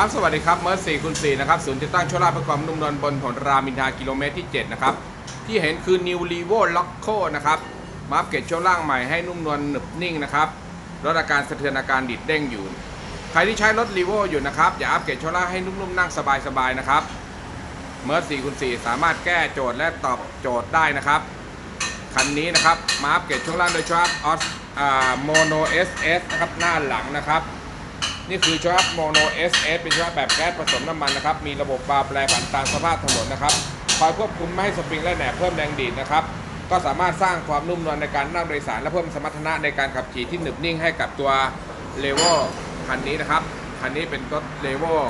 ครับ สวัสดีครับเมอร์สี่คูณสี่นะครับศูนย์ติดตั้งโชว์ลาภเพื่อความนุ่มนวลบนถนนรามินทากิโลเมตรที่ 7 นะครับ ที่เห็นคือ New r e v o l o c o นะครับมาอัปเกรดช่วงล่างใหม่ให้นุ่มนวลหนึบนิ่งนะครับลดอาการสะเทือนอาการดิดเด้งอยู่ ใครที่ใช้รถ r e v o อยู่นะครับ อย่าอัปเกรดช่วงล่างให้นุ่มๆนั่งสบายๆนะครับเมอร์สี่คูณสี่สามารถแก้โจทย์และตอบโจทย์ได้นะครับคันนี้นะครับมาอัปเกรดช่วงล่างโดยชอบออสโมโนเอสเอสนะครับหน้าหลังนะครับ นี่คือชอบโมโน SS เป็นชอบแบบแก๊สผสมน้ำมันนะครับ มีระบบวาล์แปรผันตามสภาพถนนนะครับ คอยควบคุมไม่ให้สปริงและแหนบเพิ่มแรงดีดนะครับ ก็สามารถสร้างความนุ่มนวลในการนั่งโดยสาร และเพิ่มสมรรถนะในการขับขี่ที่หนึบนิ่งให้กับตัวเลเวลคันนี้นะครับ คันนี้เป็นรถเลเวล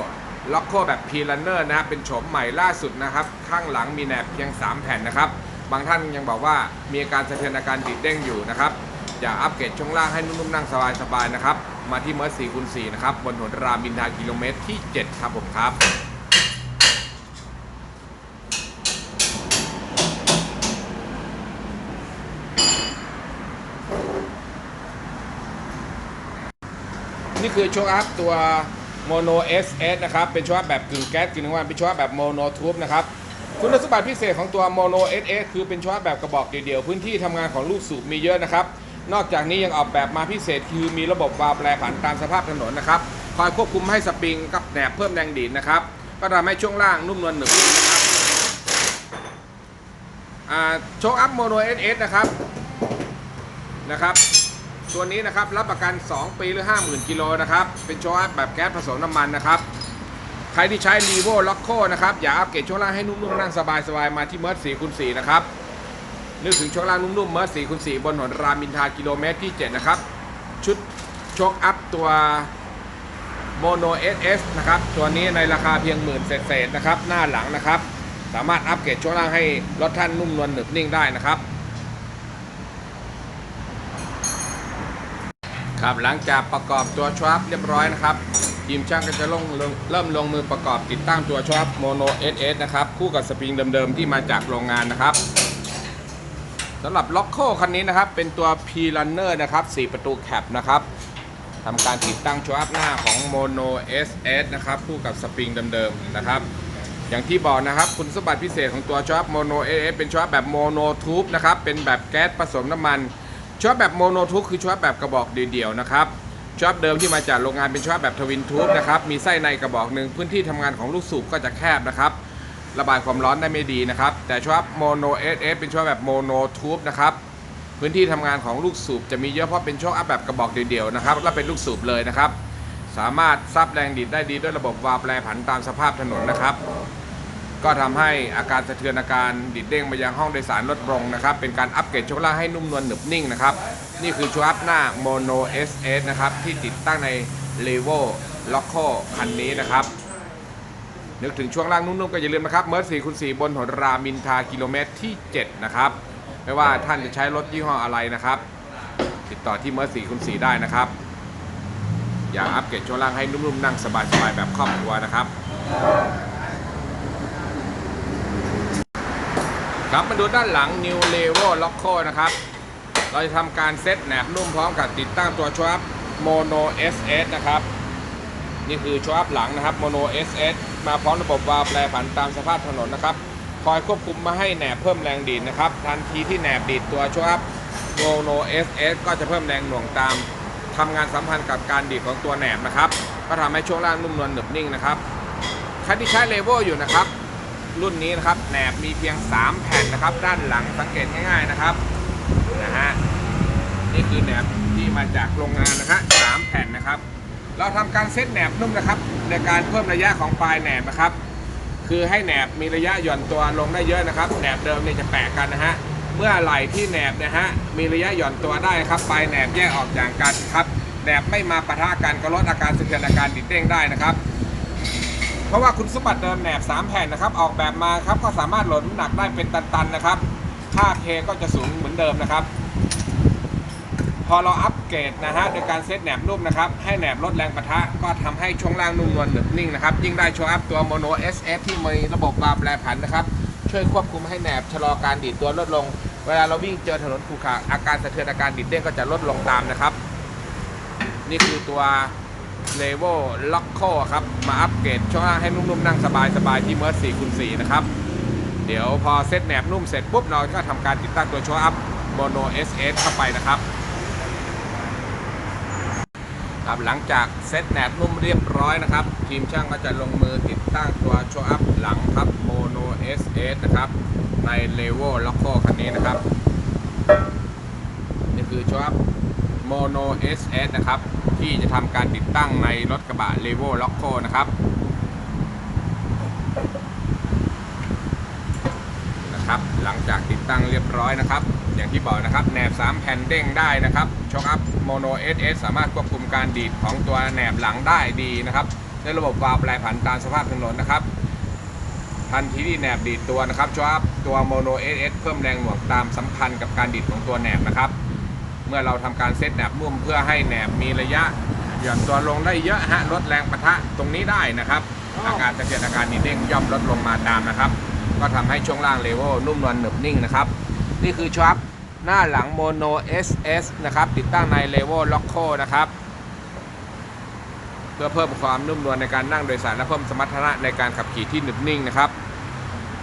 ล็อกโคแบบพีลันเนอร์นะครับเป็นโฉมใหม่ล่าสุดนะครับ ข้างหลังมีแหนบเพียง 3 แผ่นนะครับ บางท่านยังบอกว่ามีอาการสะเทือนอาการดิดเด้งอยู่นะครับ อย่าอัปเกรดช่วงล่างให้นุ่มๆนั่งสบายๆนะครับ มาที่เมอร์สี่คูณสี่นะครับ บนถนนรามอินทรากิโลเมตรที่ 7 ครับผมครับนี่คือโชว์อัพตัว Mono SS นะครับ เป็นโชว์อัพแบบกึ่งแก๊สกึ่งน้ำมันเป็นโชว์อัพแบบโมโนทูบนะครับ คุณสมบัติพิเศษของตัว Mono SS คือเป็นโชว์อัพแบบกระบอกเดี่ยวๆ พื้นที่ทำงานของลูกสูบมีเยอะนะครับ นอกจากนี้ยังออกแบบมาพิเศษคือมีระบบวาล์วแปรผันตามสภาพถนนนะครับคอยควบคุมให้สปริงกับแหนบเพิ่มแรงดีดนะครับ ก็ทำให้ช่วงล่างนุ่มนวลหนึบนิ่งนะครับโชว์อัพ Mono SS นะครับนะครับ ตัวนี้นะครับรับประกัน 2 ปีหรือ 50,000กิโลนะครับ เป็นโชว์อัพแบบแก๊สผสมน้ำมันนะครับใครที่ใช้ r e v o l o c o นะครับ อย่าอัปเกรดช่วงล่างให้นุ่มๆนั่งสบายๆ มาที่เมิร์ด4คูณ4นะครับ นึกถึงช่วงล่างนุ่มๆเมิร์ด4คูณ4บนถนนรามอินทากิโลเมตรที่ 7 นะครับ ชุดโชคอัพตัว Mono SS นะครับ ตัวนี้ในราคาเพียงหมื่นเศษๆนะครับ หน้าหลังนะครับ สามารถอัปเกรดช่วงล่างให้รถท่านนุ่มนวลหนึบนิ่งได้นะครับ ครับหลังจากประกอบตัวชวาร์ปเรียบร้อยนะครับทีมช่างก็จะลงลงเริ่มลงมือประกอบติดตั้งตัวชวาร์ปโมโน SS นะครับ คู่กับสปริงเดิมๆที่มาจากโรงงานนะครับ สำหรับล็อกโคคันนี้นะครับ เป็นตัว P Runner นะครับ 4 ประตูแคปนะครับทำการติดตั้งชวาร์ปหน้าของ Mono SS นะครับคู่กับสปริงเดิมๆนะครับ อย่างที่บอกนะครับ คุณสมบัติพิเศษของตัวชวาร์ปโมโน SS เป็นชวาร์ปแบบโมโนทูบนะครับ เป็นแบบแก๊สผสมน้ำมันชอบแบบโมโนทูบคือชอบแบบกระบอกเดี่ยวๆนะครับชอบเดิมที่มาจากโรงงานเป็นชอบแบบทวินทูบนะครับ มีไส้ในกระบอกหนึ่งพื้นที่ทำงานของลูกสูบก็จะแคบนะครับ ระบายความร้อนได้ไม่ดีนะครับ แต่ชอบโมโนเอสเอเป็นชอบแบบโมโนทูบนะครับ พื้นที่ทำงานของลูกสูบจะมีเยอะเพราะเป็นช่วงอัพแบบกระบอกเดี่ยวๆนะครับ และเป็นลูกสูบเลยนะครับ สามารถซับแรงดีดได้ดีด้วยระบบวาล์วแปรผันตามสภาพถนนนะครับ ก็ทำให้อาการสะเทือนอาการดิดเด้งมายังห้องโดยสารลดลงนะครับ เป็นการอัปเกรดช่วงล่างให้นุ่มนวลหนึบนิ่งนะครับ นี่คือช่วงอัพหน้า Mono SS นะครับที่ติดตั้งใน l e v o l o c o คันนี้นะครับ นึกถึงช่วงล่างนุ่มๆก็อย่าลืมนะครับเมอร์สี่คูณสี่บนถนนรามินทากิโลเมตรที่ 7 นะครับ ไม่ว่าท่านจะใช้รถยี่ห้ออะไรนะครับ ติดต่อที่เมอร์สี่คูณสี่ได้นะครับ อย่าอัปเกรดช่วงล่างให้นุ่มๆนั่งสบายๆแบบครอบครัวนะครับครับมาดูด้านหลัง New Level Loco นะครับ เราจะทำการเซตแหนบนุ่มพร้อมกับติดตั้งตัวชว a ป Mono SS นะครับ นี่คือชว a ปหลังนะครับ Mono SS มาพร้อมระบบวาล์วแปรผันตามสภาพถนนนะครับ คอยควบคุมม่ให้แหนบเพิ่มแรงดีดนะครับ ทันทีที่แหนบดีดตัวชว a ป Mono SS ก็จะเพิ่มแรงหน่วงตามทำงานสัมพันธ์กับการดีดของตัวแหนบนะครับ ก็ทำให้ช่วงล่างนุ่มนวลหนึบนิ่งนะครับใครที่ใช้เลเวลอยู่นะครับ รุ่นนี้นะครับแหนบมีเพียง 3 แผ่นนะครับ ด้านหลังสังเกตง่ายๆนะครับนะฮะนี่คือแหนบที่มาจากโรงงานนะฮะสามแผ่นนะครับ เราทำการเซตแหนบนุ่มนะครับ ในการเพิ่มระยะของปลายแหนบนะครับ คือให้แหนบมีระยะหย่อนตัวลงได้เยอะนะครับแหนบเดิมเนี่ยจะแปะกันนะฮะเมื่อไหร่ที่แหนบนะฮะมีระยะหย่อนตัวได้ครับปลายแหนบแยกออกจากกันครับแหนบไม่มาปะทะกันก็ลดอาการสะเทือนอาการดิดเด้งได้นะครับเพราะว่าคุณสมบัติเดิมแหนบ 3 แผ่นนะครับ ออกแบบมาครับก็สามารถโหลดน้ำหนักได้เป็นตันๆนะครับค่าเคก็จะสูงเหมือนเดิมนะครับ พอเราอัปเกรดนะฮะโดยการเซตแหนบนุ่มนะครับ ให้แหนบลดแรงปะทะก็ทำให้ช่วงล่างนุ่มนวลหนึบนิ่งนะครับ ยิ่งได้โชว์อัพตัว Mono SF ที่มีระบบควาล์วแปรผันนะครับ ช่วยควบคุมให้แหนบชะลอการดีดตัวลดลง เวลาเราวิ่งเจอถนนขรุขระอาการสะเทือนอาการดิดเด้งก็จะลดลงตามนะครับ นี่คือตัวเลเวลล็อกโคครับ มาอัปเกรดช่วงล่างให้นุ่มๆนั่งสบายๆที่เมอร์4คูณ4นะครับเดี๋ยวพอเซตแหนบนุ่มเสร็จปุ๊บเราก็ทำการติดตั้งตัวโชว์อัพโมโน SS เข้าไปนะครับ ครับหลังจากเซตแหนบนุ่มเรียบร้อยนะครับ ทีมช่างก็จะลงมือติดตั้งตัวโชว์อัพหลังครับโมโน SS นะครับในเลเวลล็อกโคคันนี้นะครับ นี่คือโชว์อัพโมโน SS นะครับ ที่จะทำการติดตั้งในรถกระบะเลเวลล็อกโคนะครับ นะครับ หลังจากติดตั้งเรียบร้อยนะครับ อย่างที่บอกนะครับแหนบ 3 แผ่นเด้งได้นะครับช็อคอัพโมโนเอสสามารถควบคุมการดีดของตัวแหนบหลังได้ดีนะครับในระบบวาล์วแปรผันตามสภาพถนนนะครับทันทีที่แหนบดีดตัวนะครับช็อคอัพตัวโมโนเอสเพิ่มแรงหน่วงตามสัมพันธ์กับการดีดของตัวแหนบนะครับ เมื่อเราทำการเซตแหนบนุ่มเพื่อให้แหนบมีระยะหย่อนตัวลงได้เยอะฮะลดแรงปะทะตรงนี้ได้นะครับ อาการสะเทือนอาการนี้เด้งย่อมลดลงมาตามนะครับ ก็ทำให้ช่วงล่างเลเวลนุ่มนวลหนึบนิ่งนะครับ นี่คือช็อปหน้าหลังโมโน SS นะครับ ติดตั้งในเลเวลล็อกโคนะครับ เพื่อเพิ่มความนุ่มนวลในการนั่งโดยสารและเพิ่มสมรรถนะในการขับขี่ที่หนึบนิ่งนะครับ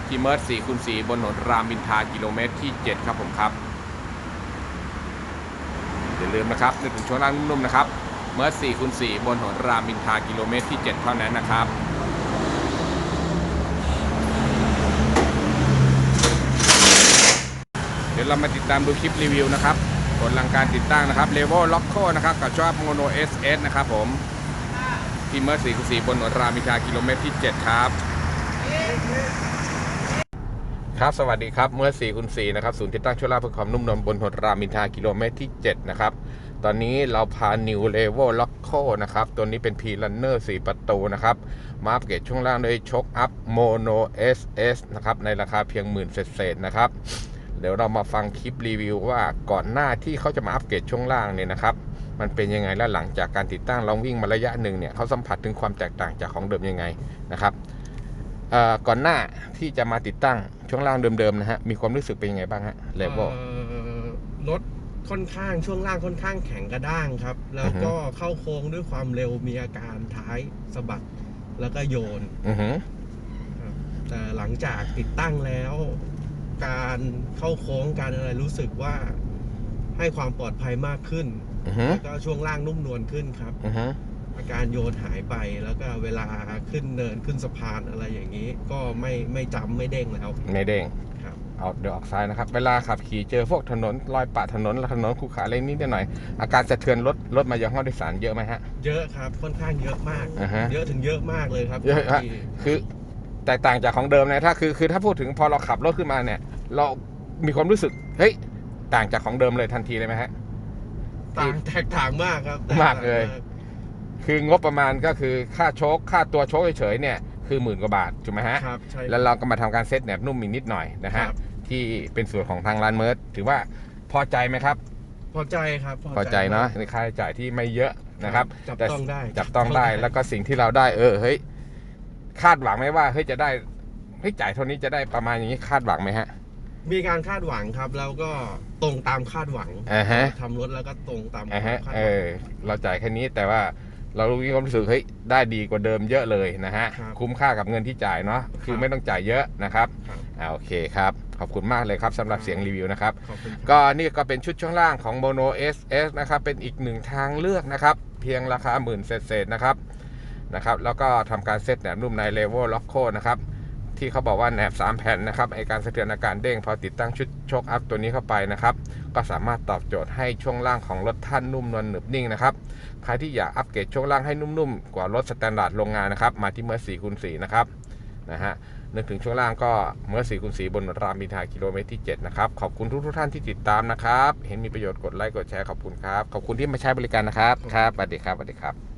ทีเมิร์ด4คูณ4บนถนนรามอินทากิโลเมตรที่ 7 ครับผมครับ อย่าลืมนะครับนึกถึงช่วงล่างนุ่มๆนะครับ เมื่อ4คูณ4บนถนนรามอินทากิโลเมตรที่ 7 เท่านั้นนะครับ เดี๋ ยวเรามาติดตามดูคลิปรีวิวนะครับผลลังการติดตั้งนะครับเลเวลล็อกโคนะครับกับชอบโมโน SS นะครับผมที่เมื่อ4คูณ4บนถนนรามอินทรากิโลเมตรที่ 7 ครับ ครับสวัสดีครับเมื่อ4คูณ4นะครับศูนย์ติดตั้งช่วยลาเพื่อความนุ่มนวลบนถนนรามอินทรากิโลเมตรที่ 7 นะครับ ตอนนี้เราพา New Level l o c k o นะครับ ตัวนี้เป็น P Runner 4 ประตูนะครับ มาอัปเกรดช่วงล่างโด้วยชกอัพ Mono SS นะครับ ในราคาเพียงหมื่นเศษๆนะครับ เดี๋ยวเรามาฟังคลิปรีวิวว่าก่อนหน้าที่เขาจะมาอัปเกรดช่วงล่างเนี่ยนะครับ มันเป็นยังไงและหลังจากการติดตั้งลองวิ่งมาระยะหนึ่งเนี่ยเขาสัมผัสถึงความแตกต่างจากของเดิมยังไงนะครับเอ่อก่อนหน้าที่จะมาติดตั้งช่วงล่างเดิมๆนะฮะมีความรู้สึกเป็นยังไงบ้างฮะเลเวลเอ่อรถค่อนข้างช่วงล่างค่อนข้างแข็งกระด้างครับ แล้วก็เข้าโค้งด้วยความเร็วมีอาการท้ายสะบัดแล้วก็โยนอือหือครับแต่หลังจากติดตั้งแล้ว การเข้าโค้งการอะไรรู้สึกว่าให้ความปลอดภัยมากขึ้นอือหือแล้วก็ช่วงล่างนุ่มนวลขึ้นครับ อือหืออาการโยนหายไปแล้วก็เวลาขึ้นเนินขึ้นสะพานอะไรอย่างนี้ ก็ไม่ไม่จำไม่เด้งแล้วในเด้งครับ เอาเดี๋ยวออกซ้ายนะครับ เวลาขับขี่เจอพวกถนนรอยปะถนนถนนขรุขระอะไรนิดหน่อย อาการสะเทือนรถรถมายังห้องโดยสารเยอะไหมฮะ เยอะครับค่อนข้างเยอะมาก อ่าฮะเยอะถึงเยอะมากเลยครับเยอะฮะ ที่คือ แตกต่างจากของเดิมนะถ้าคือคือถ้าพูดถึงพอเราขับรถขึ้นมาเนี่ย เรามีความรู้สึกเฮ้ยต่างจากของเดิมเลยทันทีเลยไหมฮะ ต่างแตกต่างมากครับแตมากเลยต่งคืองบประมาณก็คือค่าโชคค่าตัวโชคเฉยๆเนี่ยคือหมื่นกว่าบาทถูกไหมฮะ ครับใช่แล้วเราก็มาทำการเซตแหนบนุ่มอีกนิดหน่อยนะคฮะรับที่เป็นส่วนของทางร้านเมิร์ดถือว่าพอใจไหมครับ พอใจครับพอใจเนาะมกในค่าใช้จ่ายที่ไม่เยอะนะครับจับแต่ต้องได้จับต้องได้แล้วก็สิ่งที่เราได้เออเฮ้ย คาดหวังไหมว่าเฮ้ยจะได้เฮ้ยจ่ายเท่านี้จะได้ประมาณอย่างนี้คาดหวังไหมฮะ มีการคาดหวังครับแล้วก็ตรงตามคาดหวังอ่าฮะ ทำรถแล้วก็ตรงตามอ่าฮะคาดหเอวัง อเราจ่ายแค่นี้แต่ว่าเรามีความรู้สึกเฮ้ยได้ดีกว่าเดิมเยอะเลยนะฮะครับคุ้มค่ากับเงินที่จ่ายเนาะคือครับไม่ต้องจ่ายเยอะนะครับครับ อ่าโอเคครับ ขอบคุณมากเลยครับสำหรับเสียงรีวิวนะครับ ขอบคุณครับ ก็นี่ก็เป็นชุดช่วงล่างของ Mono SS นะครับ เป็นอีกหนึ่งทางเลือกนะครับ เพียงราคาหมื่นเศษๆนะครับ นะครับ แล้วก็ทำการเซตแหนบนุ่มใน Level Lock c o นะครับ ที่เขาบอกว่าแหนบ 3 แผ่นนะครับไอการสะเทือนอาการเด้งพอติดตั้งชุดโชคอัพตัวนี้เข้าไปนะครับ ก็สามารถตอบโจทย์ให้ช่วงล่างของรถท่านนุ่มนวลหนึบนิ่งนะครับ ใครที่อยากอัปเกรดช่วงล่างให้นุ่มๆ กว่ารถสแตนดาร์ดโรงงานนะครับ มาที่เมื่อ4คูณ4นะครับนะฮะนึกถึงช่วงล่างก็เมื่อ4คูณ4บนรามอินทากิโลเมตรที่ 7 นะครับ ขอบคุณทุกทุกท่านที่ติดตามนะครับ เห็นมีประโยชน์กดไลค์กดแชร์ขอบคุณครับ ขอบคุณที่มาใช้บริการนะครับ ครับสวัสดีครับสวัสดีครับ